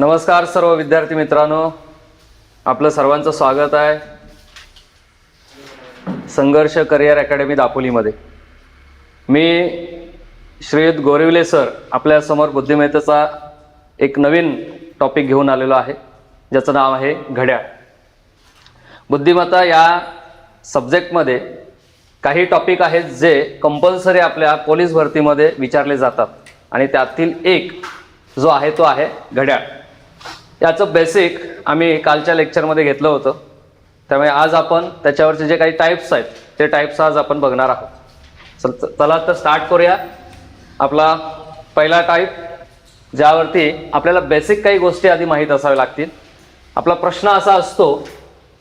नमस्कार सर्व विद्यार्थी मित्रांनो. आपलं सर्वांचं स्वागत आहे. संघर्ष करिअर अकॅडमी दापोलीमध्ये. मी श्रीयुत गोरिवले सर आपल्यासमोर बुद्धिमत्तेचा एक नवीन टॉपिक घेऊन आलेलो आहे. ज्याचं नाव आहे घड्याळ. बुद्धिमत्ता या सब्जेक्टमध्ये काही टॉपिक आहेत जे कंपल्सरी आपल्या पोलीस भरतीमध्ये विचारले जातात. आणि त्यातील एक जो आहे तो आहे घड्याळ. याचं बेसिक आम्ही कालच्या लेक्चरमध्ये घेतलं होतं. त्यामुळे आज आपण त्याच्यावरचे जे काही टाईप्स आहेत ते टाईप्स आज आपण बघणार आहोत. चला तर स्टार्ट करूया. आपला पहिला टाईप ज्यावरती आपल्याला बेसिक काही गोष्टी आधी माहीत असाव्या लागतील. आपला प्रश्न असा असतो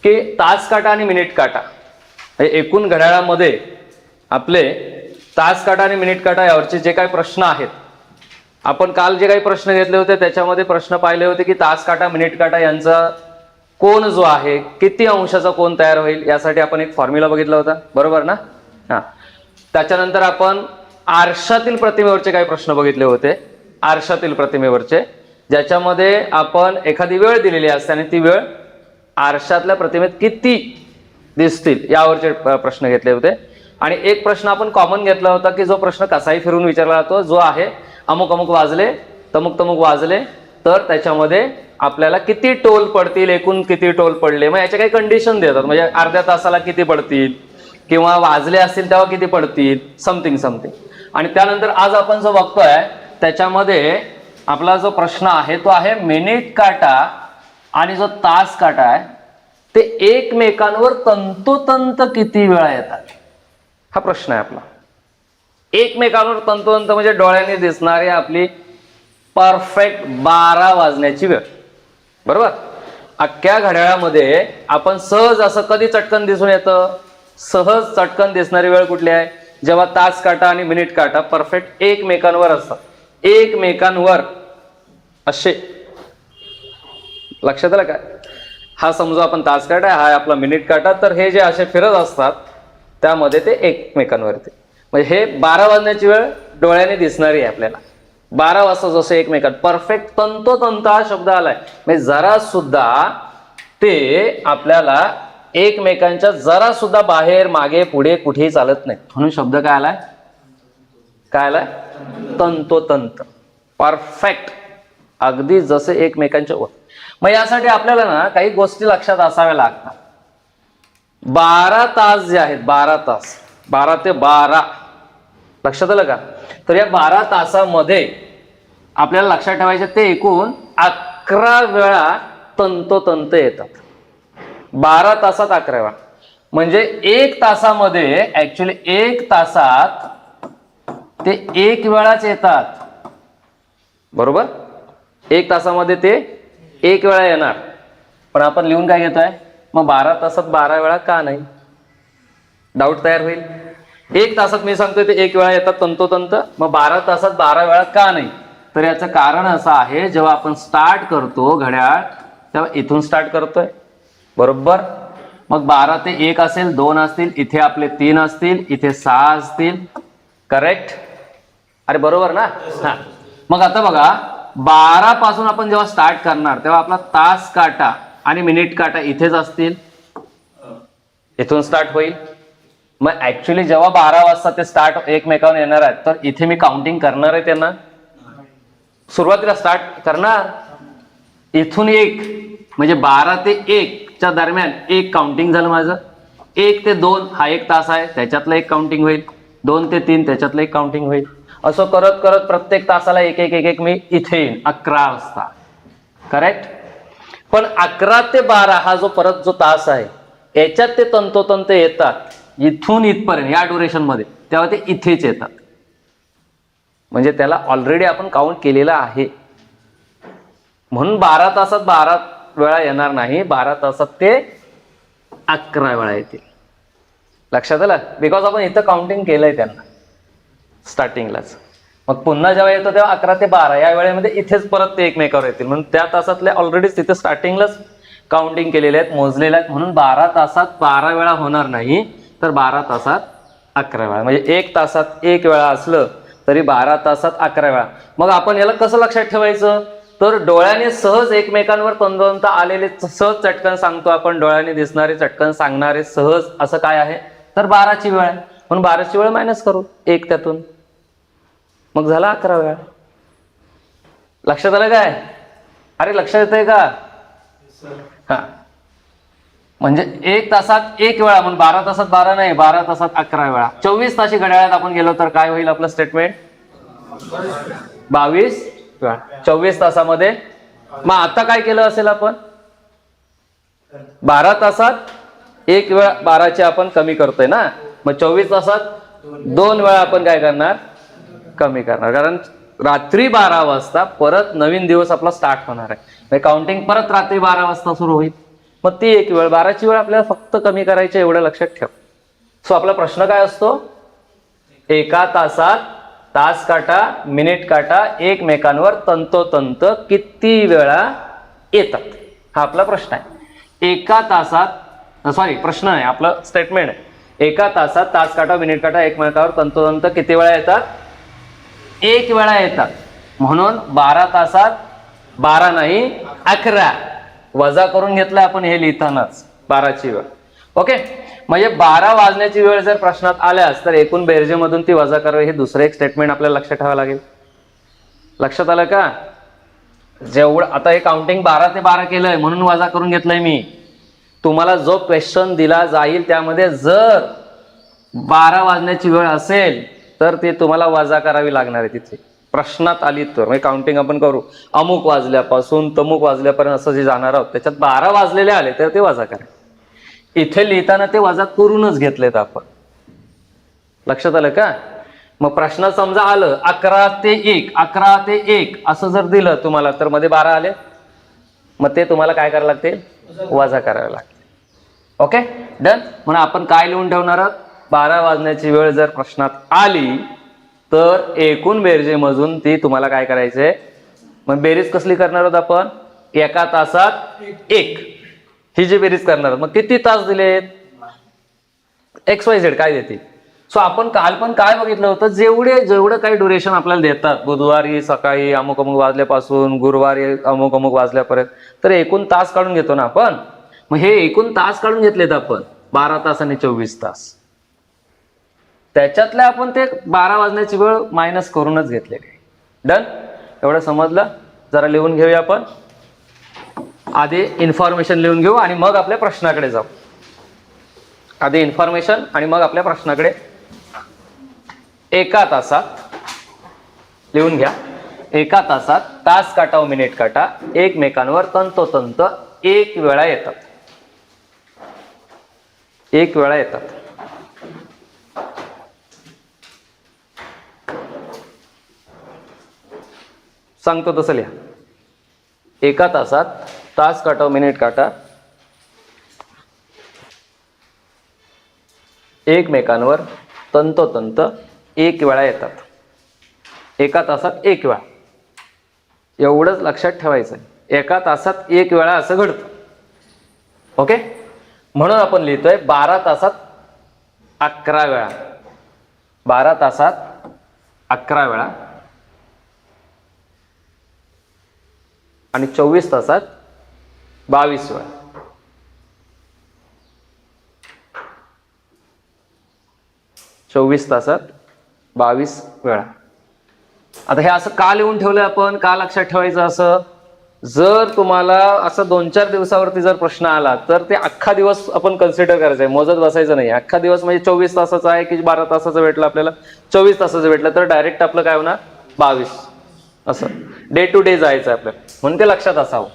की तास काटा आणि मिनिट काटा. हे एकूण घड्याळामध्ये आपले तास काटा आणि मिनिट काटा यावरचे जे काही प्रश्न आहेत आपण काल जे काही प्रश्न घेतले होते त्याच्यामध्ये प्रश्न पाहिले होते की तास काटा मिनिट काटा यांचा कोण जो आहे किती अंशाचा कोण तयार होईल यासाठी आपण एक फॉर्म्युला बघितला होता. बरोबर ना? हां. त्याच्यानंतर आपण आरशातील प्रतिमेवरचे काही प्रश्न बघितले होते. आरशातील प्रतिमेवरचे. ज्याच्यामध्ये आपण एखादी वेळ दिलेली असते आणि ती वेळ आरशातल्या प्रतिमेत किती दिसतील यावरचे प्रश्न घेतले होते. आणि एक प्रश्न आपण कॉमन घेतला होता की जो प्रश्न कसाही फिरून विचारला जातो जो आहे अमुक अमुक वाजले तमुक तमुक वाजले तर त्याच्यामध्ये आपल्याला किती टोल पडतील एकूण किती टोल पडले मग याच्या काही कंडिशन देतात. म्हणजे अर्ध्या तासाला किती पडतील किंवा वाजले असतील तेव्हा किती पडतील समथिंग समथिंग आणि त्यानंतर आज आपण जो बघतोय त्याच्यामध्ये आपला जो प्रश्न आहे तो आहे मिनिट काटा आणि जो तास काटा आहे ते एकमेकांवर तंतोतंत किती वेळा येतात? हा प्रश्न आहे आपला. एकमेकांवर तंतोतंत म्हणजे डोळ्याने दिसणारी आपली परफेक्ट बारा वाजण्याची वेळ. बरोबर? अख्ख्या घड्याळामध्ये आपण सहज असं कधी चटकन दिसून येतं? सहज चटकन दिसणारी वेळ कुठली आहे? जेव्हा तास काटा आणि मिनिट काटा परफेक्ट एकमेकांवर असतात. एकमेकांवर. असे लक्षात आलं काय हा समजा आपण तास काटा हा आपला मिनिट काटा तर हे जे असे फिरत असतात त्यामध्ये ते एकमेकांवर येते म्हणजे हे बारा वाजण्याची वेळ डोळ्याने दिसणारी आहे आपल्याला. बारा वाजता जसं एकमेकांत परफेक्ट तंतोतंत हा शब्द आलाय. म्हणजे जरा सुद्धा ते आपल्याला एकमेकांच्या जरा सुद्धा बाहेर मागे पुढे कुठेही चालत नाही म्हणून शब्द काय आलाय? काय आलाय? तंतोतंत. परफेक्ट अगदी जसे एकमेकांच्या वर. मग यासाठी आपल्याला ना काही गोष्टी लक्षात असाव्या लागतात बारा तास जे आहेत बारा तास. बारा ते बारा. लक्षात आलं का? तर या बारा तासामध्ये आपल्याला लक्षात ठेवायचे ते एकूण अकरा वेळा तंतोतंत येतात. बारा तासात अकरा वेळा म्हणजे एक तासामध्ये ऍक्च्युली एक तासात ते एक वेळाच येतात. बरोबर? एक तासामध्ये ते एक वेळा येणार. पण आपण लिहून काय घेतोय? मग बारा तासात बारा वेळा का नाही? डाऊट तयार होईल. एक तासात मी सांगतोय ते एक वेळा येतात तंतोतंत. मग बारा तासात बारा वेळा का नाही? तर याचं कारण असं आहे जेव्हा आपण स्टार्ट करतो घड्याळ तेव्हा इथून स्टार्ट करतोय. बरोबर? मग बारा ते एक असेल दोन असतील इथे आपले तीन असतील इथे सहा असतील. करेक्ट अरे बरोबर ना? हा. मग आता बघा बारा पासून आपण जेव्हा स्टार्ट करणार तेव्हा आपला तास काटा आणि मिनिट काटा इथेच असतील. इथून स्टार्ट होईल. मग ऍक्च्युली जेव्हा बारा वाजता ते स्टार्ट एकमेकावर येणार आहेत तर इथे मी काउंटिंग करणार आहे त्यांना. सुरुवातीला स्टार्ट करणार. इथून एक म्हणजे बारा ते एक च्या दरम्यान एक काउंटिंग झालं माझं. एक ते दोन हा एक तास आहे त्याच्यातलं एक काउंटिंग होईल. दोन ते तीन त्याच्यातलं एक काउंटिंग होईल. असं करत करत प्रत्येक तासाला एक एक एक एक मी इथे येईन अकरा वाजता. करेक्ट पण अकरा ते बारा हा जो परत जो तास आहे याच्यात ते तंतोतंत येतात. इथून इथपर्यंत या ड्युरेशनमध्ये तेव्हा ते इथेच येतात. म्हणजे त्याला ऑलरेडी आपण काउंट केलेला आहे. म्हणून बारा तासात बारा वेळा येणार नाही बारा तासात ते अकरा वेळा येतील. लक्षात आलं? बिकॉज आपण इथं काउंटिंग केलंय त्यांना स्टार्टिंगलाच मग पुन्हा जेव्हा येतो तेव्हा अकरा ते बारा या वेळेमध्ये इथेच परत ते एकमेकावर येतील. म्हणून त्या तासातले ऑलरेडी तिथे स्टार्टिंगलाच काउंटिंग केलेले आहेत मोजलेले आहेत. म्हणून बारा तासात बारा वेळा होणार नाही. तर बारा तासात अकरा वेळा. म्हणजे एक तासात एक वेळा असलं तरी बारा तासात अकरा वेळा. मग आपण याला कसं लक्षात ठेवायचं? तर डोळ्याने सहज एकमेकांवर तंतोतंत आलेले सहज चटकन सांगतो आपण. डोळ्याने दिसणारे चटकन सांगणारे सहज असं काय आहे? तर बाराची वेळ आहे. म्हणून बाराची वेळ मायनस करू. एक त्यातून. मग झाला अकरा वेळा. लक्षात आलं काय? अरे लक्षात येतंय का? हा. म्हणजे एक तासात एक वेळा म्हणून बारा तासात बारा नाही बारा तासात अकरा वेळा. चोवीस ताशी घड्याळात आपण गेलो तर काय होईल आपलं स्टेटमेंट बावीस वेळा. चोवीस तासामध्ये. मग आता काय केलं असेल आपण? बारा तासात एक वेळा बाराची आपण कमी करतोय ना? मग चोवीस तासात दोन वेळा आपण काय करणार? कमी करणार. कारण रात्री बारा वाजता परत नवीन दिवस आपला स्टार्ट होणार आहे. म्हणजे काउंटिंग परत रात्री बारा वाजता सुरू होईल. मग ती एक वेळ बाराची वेळ आपल्याला फक्त कमी करायची एवढं लक्षात ठेव. सो आपला प्रश्न काय असतो? एका तासात तास काटा मिनिट काटा एकमेकांवर तंतोतंत किती वेळा येतात? हा आपला प्रश्न आहे. एका तासात सॉरी प्रश्न आहे आपलं स्टेटमेंट आहे. एका तासात तास काटा मिनिट काटा एकमेकांवर तंतोतंत किती वेळा येतात? एक वेळा येतात. म्हणून बारा तासात बारा नाही अकरा. वजा करून घेतलंय आपण हे लिहितानाच बाराची वेळ. ओके? म्हणजे बारा वाजण्याची वेळ जर प्रश्नात आल्यास तर एकूण बेरजेमधून ती वजा करावी हे दुसरं एक स्टेटमेंट आपल्याला लक्षात ठेवावं लागेल. लक्षात आलं का? जेवढं आता हे काउंटिंग बारा ते बारा केलंय म्हणून वजा करून घेतलंय मी. तुम्हाला जो क्वेश्चन दिला जाईल त्यामध्ये जर बारा वाजण्याची वेळ असेल तर ते तुम्हाला वजा करावी लागणार आहे तिथे. प्रश्नात आली तर म्हणजे काउंटिंग आपण करू. अमुक वाजल्यापासून तमुक वाजल्यापर्यंत असं जे जाणार आहोत त्याच्यात बारा वाजलेले आले तर ते वजा करा. इथे लिहिताना ते वजा करूनच घेतलेत आपण. लक्षात आलं का? मग प्रश्न समजा आलं अकरा ते एक अकरा ते एक असं जर दिलं तुम्हाला तर मध्ये बारा आले. मग ते तुम्हाला काय करावं लागतील? वजा करावे लागतील. ओके डन म्हणून आपण काय लिहून ठेवणार आहोत? बारा वाजण्याची वेळ जर प्रश्नात आली तर एकूण बेरजेमधून ती तुम्हाला काय करायचंय? मग बेरीज कसली करणार आहोत आपण? एका तासात एक. ही जी बेरीज करणार आहोत मग किती तास दिलेत? एक्स वाय झेड काय देतील? सो आपण काल पण काय बघितलं होतं? जेवढे जेवढं काही ड्युरेशन आपल्याला देतात बुधवारी सकाळी अमुक अमुक वाजल्यापासून गुरुवारी अमुक अमुक वाजल्यापर्यंत तर एकूण तास काढून घेतो ना आपण? मग हे एकूण तास काढून घेतलेत आपण. बारा तास आणि चोवीस तास. त्याच्यातल्या आपण ते बारा वाजण्याची वेळ मायनस करूनच घेतलेली आहे. डन एवढं समजलं? जरा लिहून घेऊया आपण. आधी इन्फॉर्मेशन लिहून घेऊ आणि मग आपल्या प्रश्नाकडे जाऊ. आधी इन्फॉर्मेशन आणि मग आपल्या प्रश्नाकडे. एका तासात लिहून घ्या. एका तासात तास काटा मिनिट काटा. एकमेकांवर तंतोतंत एक वेळा येतात. एक वेळा येतात. सांगतो तसं लिहा. एका तासात तास काटा मिनिट काटा. एकमेकांवर तंतोतंत एक वेळा येतात. एका तासात एक वेळा. एवढंच लक्षात ठेवायचं आहे एका तासात एक वेळा असं घडतं. ओके? म्हणून आपण लिहितोय बारा तासात अकरा वेळा. बारा तासात अकरा वेळा. आणि चोवीस तासात बावीस वेळा. चोवीस तासात बावीस वेळा. आता हे असं का लिहून ठेवलंय आपण? का लक्षात ठेवायचं असं? जर तुम्हाला असं दोन चार दिवसावरती जर प्रश्न आला तर ते अख्खा दिवस आपण कन्सिडर करायचं आहे. मोजत बसायचं नाही. अख्खा दिवस म्हणजे चोवीस तासाचा आहे की बारा तासाचं भेटलं आपल्याला? चोवीस तासाचं भेटलं तर डायरेक्ट आपलं काय होणार? बावीस. असं. डे टू डे जायचं आहे आपल्याला म्हणून ते लक्षात असावं.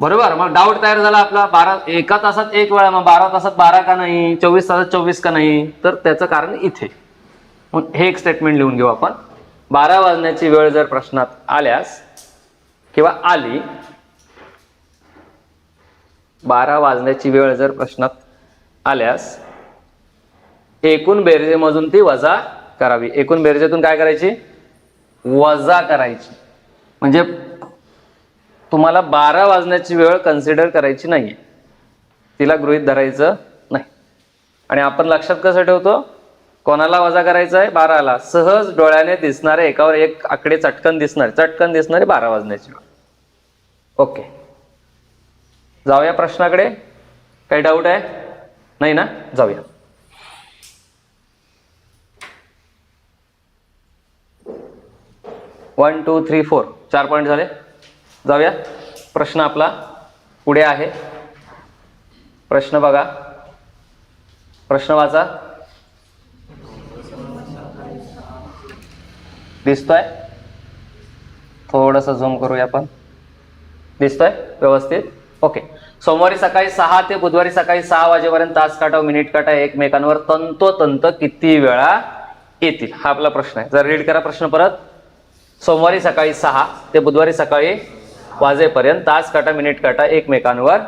बरोबर? मग डाऊट तयार झाला आपला. बारा एका तासात एक वेळा मग बारा तासात बारा का नाही? चोवीस तासात चोवीस का नाही? तर त्याचं कारण इथे. मग हे एक स्टेटमेंट लिहून घेऊ आपण. बारा वाजण्याची वेळ जर प्रश्नात आल्यास किंवा आली बारा वाजण्याची वेळ जर प्रश्नात आल्यास एकूण बेरजेमधून ती वजा करावी. एकूण बेरजेतून काय करायची? वजा करायची. म्हणजे तुम्हाला बारा वाजण्याची वेळ कन्सिडर करायची नाहीये. तिला गृहित धरायचं नाही. आणि आपण लक्षात कसं ठेवतो? कोणाला वजा करायचा आहे बाराला. सहज डोळ्याने दिसणारे एकावर एक आकडे चटकन दिसणारे चटकन दिसणारे बारा वाजण्याची वेळ. ओके. जाऊया प्रश्नाकडे. काही डाऊट आहे? नाही ना? जाऊया. वन टू थ्री फोर चार पॉईंट झाले. जाऊया. प्रश्न आपला पुढे आहे. प्रश्न बघा. प्रश्न वाचा. दिसतोय? थोडंसं झूम करूया आपण. दिसतोय? व्यवस्थित? ओके सोमवारी सकाळी सहा ते बुधवारी सकाळी सहा वाजेपर्यंत तास काटा मिनिट काटा एकमेकांवर तंतोतंत किती वेळा येतील? हा आपला प्रश्न आहे. जर रीड करा प्रश्न परत. सोमवारी सकाळी सहा ते बुधवारी सकाळी वाजेपर्यंत तास काटा मिनिट काटा एकमेकांवर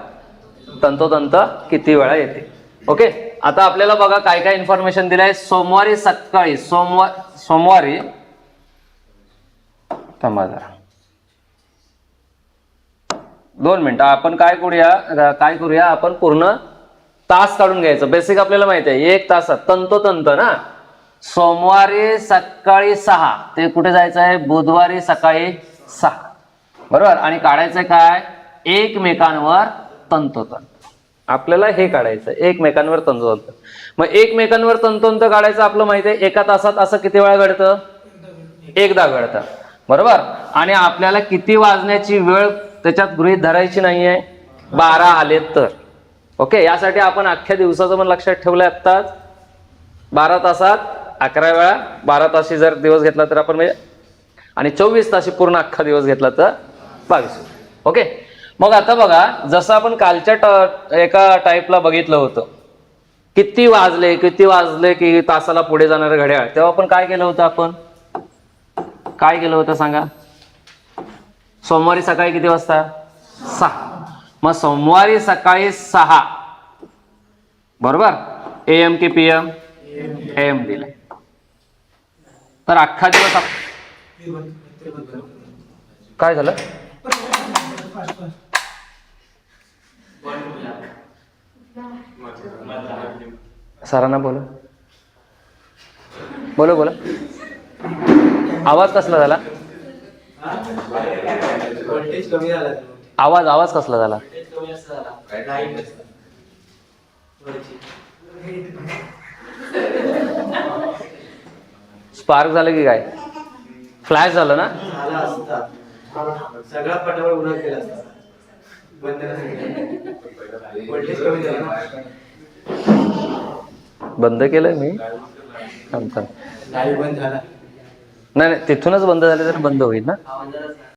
तंतोतंत किती वेळा येते. ओके आता आपल्याला बघा काय काय इन्फॉर्मेशन दिलंय. सोमवारी सकाळी सोमवार सोमवारी थांबा जरा. दोन मिनिटं आपण काय करूया काय करूया आपण पूर्ण तास काढून घ्यायचं. बेसिक आपल्याला माहिती आहे. एक तासात तंतोतंत ना सोमवारी सकाळी सहा. ते कुठे जायचं आहे? बुधवारी सकाळी सहा. बरोबर? आणि काढायचं काय? एकमेकांवर तंतोतंत. आपल्याला हे काढायचं. एकमेकांवर तंतोतंत. मग एकमेकांवर तंतोतंत काढायचं आपलं माहिती आहे? एका तासात असं किती वेळा घडतं? एकदा घडतं. बरोबर? आणि आपल्याला किती वाजण्याची वेळ त्याच्यात गृहीत धरायची नाहीये? बारा आलेत तर. ओके? यासाठी आपण अख्ख्या दिवसाचं पण लक्षात ठेवलंय आत्ताच. बारा तासात अकरा वेळा बारा ताशी जर दिवस घेतला तर आपण म्हणजे आणि चोवीस ताशी पूर्ण अख्खा दिवस घेतला तर बावीस. ओके? मग आता बघा जसं आपण कालच्या ट- एका टाईपला बघितलं होतं. किती वाजले किती वाजले की तासाला पुढे जाणारं घड्याळ. तेव्हा आपण काय केलं होतं आपण? काय केलं होतं सांगा? सोमवारी सकाळी किती वाजता? सहा. मग सोमवारी सकाळी सहा. बरोबर? ए एम की पी एम ए एम दिलं तर अख्खा दिवस काय झालं? सरांना बोला बोला बोला आवाज कसला झाला? आवाज आवाज कसला झाला व्होल्टेज कमी असं झाला लाइट वरची. स्पार्क झालं की काय? फ्लॅश झालं ना? सगळा पटावर केला बंद केलंय मी? नाही नाही तिथूनच बंद झाले तर बंद होईल ना?